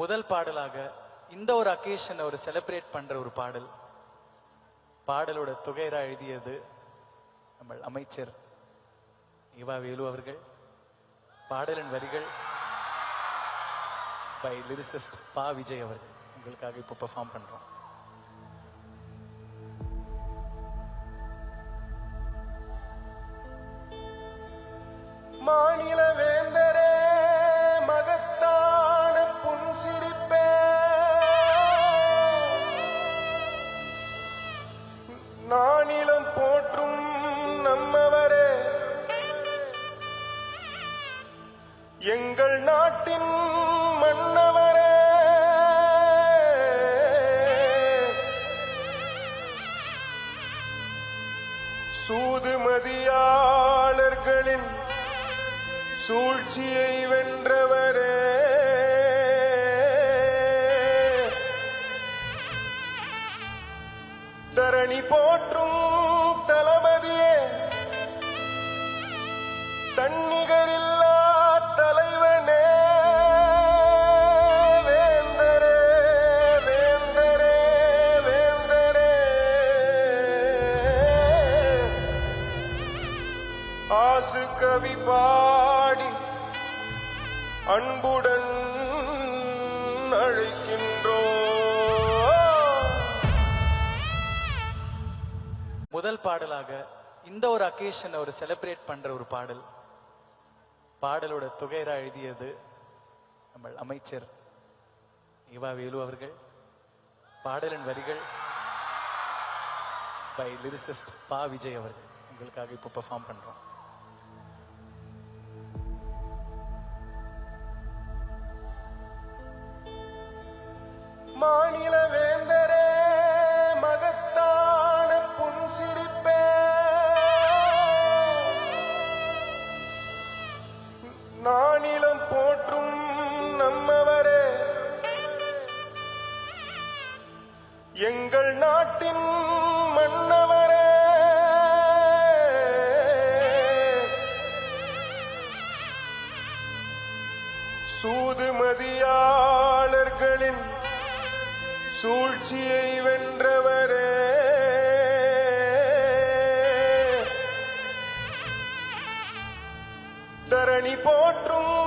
முதல் பாடலாக இந்த ஒரு அக்கேஷனை ஒரு செலிப்ரேட் பண்ற ஒரு பாடல். பாடலோட தொகையரா எழுதியது நம்ம அமைச்சர் இவா வேலு அவர்கள். பாடலின் வரிகள் பை லிரிசிஸ்ட் பா விஜய் அவர்கள். உங்களுக்காக இப்போ பெர்ஃபார்ம் பண்றோம். மாநில நானிலம் போற்றும் நம்மவரே. எங்கள் நாட்டின் மன்னவரே. சூதுமதியாளர்களின் சூழ்ச்சியை வென்றவரே. தரணி போற்றும் தளபதியே தன்னிகரில்லா தலைவனே வேந்தரே வேந்தரே வேந்தரே. ஆசு கவி பாடி அன்புடன் அழைக்கின்றோம். முதல் பாடலாக இந்த ஒரு அக்கேஷனை ஒரு செலிப்ரேட் பண்ற ஒரு பாடல். பாடலோட தொகைரா எழுதியது நம்ம அமைச்சர் இவா வேலு அவர்கள். பாடலின் வரிகள் பை லிரிசிஸ்ட் பா விஜய் அவர்கள். உங்களுக்காக இப்போ பெர்ஃபார்ம் பண்றோம். மாநில எங்கள் நாட்டின் மன்னவரே. சூதுமதியாளர்களின் சூழ்ச்சியை வென்றவரே. தரணி போற்றும்